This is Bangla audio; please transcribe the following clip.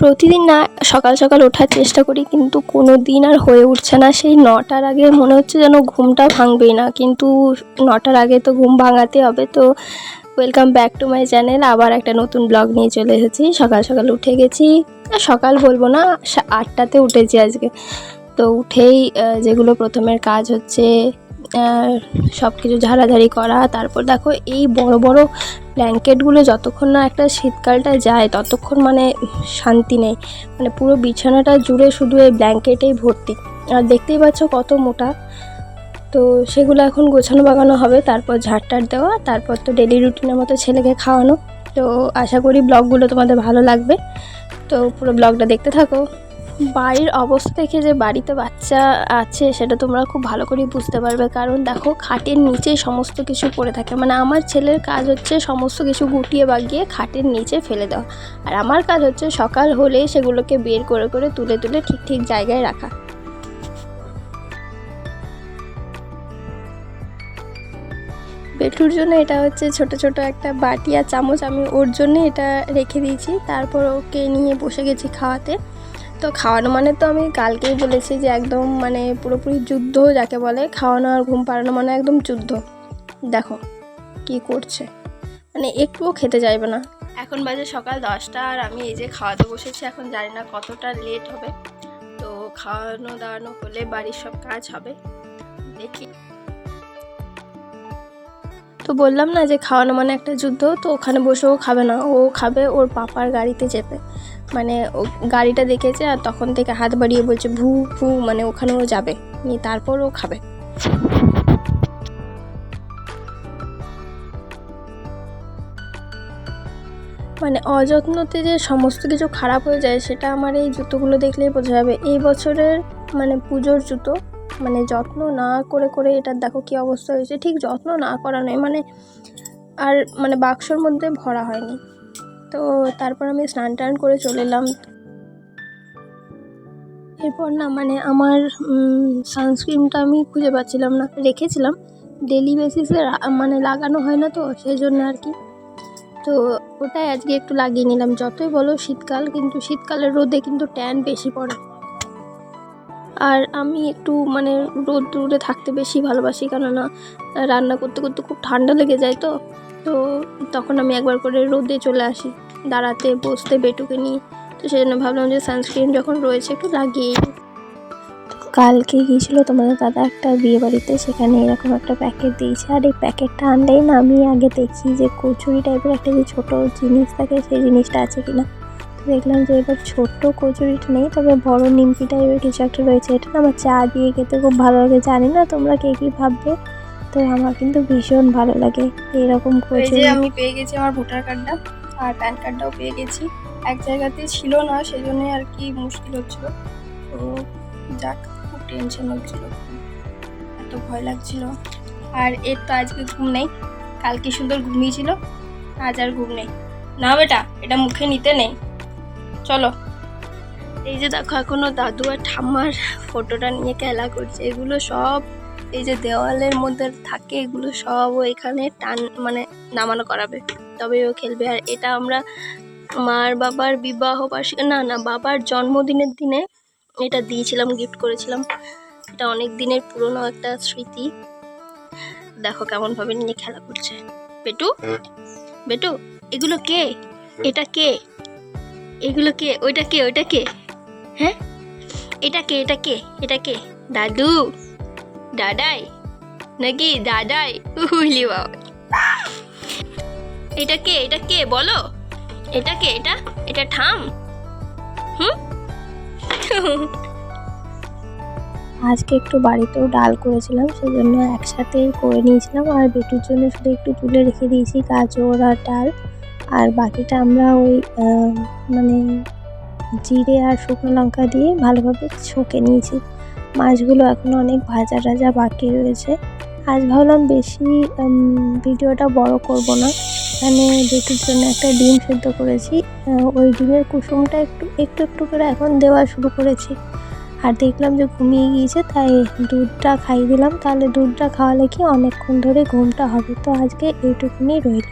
প্রতিদিন না সকাল সকাল ওঠার চেষ্টা করি, কিন্তু কোনো দিন আর হয়ে উঠছে না। সেই নটার আগে মনে হচ্ছে যেন ঘুমটা ভাঙবেই না, কিন্তু নটার আগে তো ঘুম ভাঙাতে হবে। তো welcome back to my channel আবার একটা নতুন ব্লগ নিয়ে চলে এসেছি। সকাল সকাল উঠে গেছি। সকাল বলব না আটটাতে উঠেছি আজকে। তো উঠেই যেগুলো প্রথমের কাজ হচ্ছে সব কিছু ঝাড়াঝাড়ি করা, তারপর দেখো এই বড় বড় ব্ল্যাঙ্কেটগুলো যতক্ষণ না একটা শীতকালটা যায়, ততক্ষণ মানে শান্তি নেই। মানে পুরো বিছানাটা জুড়ে শুধু এই ব্ল্যাঙ্কেটেই ভর্তি। আর দেখতেই পাচ্ছ কত মোটা। তো সেগুলো এখন গোছানো বাগানো হবে, তারপর ঝাড়টার দেওয়া, তারপর তো ডেলি রুটিনের মতো ছেলেকে খাওয়ানো। তো আশা করি ব্লগগুলো তোমাদের ভালো লাগবে। তো পুরো ব্লগটা দেখতে থাকো। বাড়ির অবস্থা দেখে যে বাড়িতে বাচ্চা আছে, সেটা তোমরা খুব ভালো করেই বুঝতে পারবে। কারণ দেখো, খাটের নিচে সমস্ত কিছু পড়ে থাকে। মানে আমার ছেলের কাজ হচ্ছে সমস্ত কিছু গুটিয়ে বাগিয়ে খাটের নিচে ফেলে দেওয়া। আর আমার কাজ হচ্ছে সকাল হলেই সেগুলোকে বের করে করে তুলে তুলে ঠিক ঠিক জায়গায় রাখা। বেটুর জন্য এটা হচ্ছে ছোট ছোট একটা বাটি আর চামচ। আমি ওর জন্য এটা রেখে দিয়েছি। তারপর ওকে নিয়ে বসে গেছি খাওয়াতে। তো খাওয়ানো মানে তো আমি কালকেই বলেছি যে একদম মানে পুরোপুরি যুদ্ধ যাকে বলে, খাওয়ানো আর ঘুম পাড়ানো মানে একদম যুদ্ধ। দেখো কি করছে। মানে একটুও খেতে চাইবে না। এখন বাজে সকাল দশটা আর আমি এই যে খাওয়াতে বসেছি, এখন জানি না কতটা লেট হবে। তো খাওয়ানো দাওয়ানো হলে বাড়ির সব কাজ হবে। দেখি। তো বললাম না যে খাওয়ানো মানে একটা যুদ্ধ, তো ওখানে বসেও খাবে না। ও খাবে, ওর পাপার গাড়িতে চেপে। মানে ও গাড়িটা দেখেছে আর তখন থেকে হাত বাড়িয়ে বলছে, ভু ভু মানে ওখানে ও যাবে। নিয়ে তারপর ও খাবে। মানে অযত্নতে যে সমস্ত কিছু খারাপ হয়ে যায়, সেটা আমার এই জুতোগুলো দেখলেই বোঝা যাবে। এই বছরের মানে পুজোর জুতো মানে যত্ন না করে করে এটার দেখো কি অবস্থা হয়েছে। ঠিক যত্ন না করা নয় মানে আর মানে বাক্সর মধ্যে ভরা হয়নি। তো তারপর আমি স্নান টান করে চলে এলাম। এরপর না মানে আমার সানস্ক্রিনটা আমি খুঁজে পাচ্ছিলাম না, রেখেছিলাম। ডেলি বেসিসে মানে লাগানো হয় না তো, সেই জন্য আর কি। তো ওটাই আজকে একটু লাগিয়ে নিলাম। যতই বলো শীতকাল, কিন্তু শীতকালের রোদে কিন্তু ট্যান বেশি পড়ে। আর আমি একটু মানে রোদ দূরে থাকতে বেশি ভালোবাসি, কেননা রান্না করতে করতে খুব ঠান্ডা লেগে যায় তো। তো তখন আমি একবার করে রোদে চলে আসি, দাঁড়াতে, বসতে, বেটুকে নিয়ে। তো সেই জন্য ভাবলাম যে সানস্ক্রিন যখন রয়েছে একটু লাগিয়ে কালকে গিয়েছিল তোমাদের দাদা একটা বিয়ে বাড়িতে সেখানে এরকম একটা প্যাকেট দিয়েছে। আর এই প্যাকেটটা আনলেই না, আমি আগে দেখি যে কচুরি টাইপের একটা যে ছোটো জিনিস থাকে, সেই জিনিসটা আছে কিনা। দেখলাম যে এবার ছোট্ট কচুরিটা নেই তবে বড় নিমকি টাইপের কিছু একটা রয়েছে। এটা না আমার চা দিয়ে খেতে খুব ভালো লাগে জানি না তোমরা কে কী ভাববে তো আমার কিন্তু ভীষণ ভালো লাগে এরকম কচুরি। আমি পেয়ে গেছি আমার ভোটার কার্ডটা আর প্যান কার্ডটাও পেয়ে গেছি। এক জায়গাতে ছিল না সেই জন্য আর কি মুশকিল হচ্ছিল। তো যাক খুব টেনশন হচ্ছিল এত ভয় লাগছিল। আর এর তো আজকে ঘুম নেই কালকে সুন্দর ঘুমিয়েছিল আজ আর ঘুম নেই। না বেটা এটা মুখে নিতে নেই। চলো। এই যে দেখো, এখনও দাদু আর ঠাম্মার ফটোটা নিয়ে খেলা করছে। এগুলো সব এই যে দেওয়ালের মধ্যে থাকে, এগুলো সব এখানে টান মানে নামানো করাবে। তবে ও খেলবে। আর এটা আমরা মার বাবার বিবাহ বার্ষিকী, না না, বাবার জন্মদিনের দিনে এটা দিয়েছিলাম গিফট করেছিলাম। এটা অনেক দিনের পুরনো একটা স্মৃতি। দেখো কেমন ভাবে নিয়ে খেলা করছে। বেটু? বেটু, এগুলো কে? এটা কে? এগুলো কে? ওইটা কে? ওইটা কে? হ্যাঁ? এটা কে? এটা কে? এটা কে? দাদু? দাদাই? নাকি দাদাই? উহুলি বাবা। এটা কে? এটা কে? বলো। এটা কে? এটা? এটা ঠাম হুম? আজকে একটু বাড়িতেও ডাল করেছিলাম সেই জন্য একসাথেই করে নিয়েছিলাম, আর বেটুর জন্য শুধু একটু তুলে রেখে দিয়েছি গাজর আর ডাল। আর বাকিটা আমরা ওই মানে জিরে আর শুকনো লঙ্কা দিয়ে ভালোভাবে ছকে নিয়েছি। মাছগুলো এখনও অনেক ভাজা টাজা বাকি রয়েছে। আজ ভাবলাম বেশি ভিডিওটা বড় করব না। এখানে বেটুর জন্য একটা ডিম সেদ্ধ করেছি। ওই ডিমের কুসুমটা একটু একটু একটু করে এখন দেওয়া শুরু করেছি। আর দেখলাম যে ঘুমিয়ে গিয়েছে, তাই দুধটা খাইয়ে দিলাম। তাহলে দুধটা খাওয়ালে কি অনেকক্ষণ ধরে ঘুমটা হবে? তো আজকে এইটুকুনি রইল।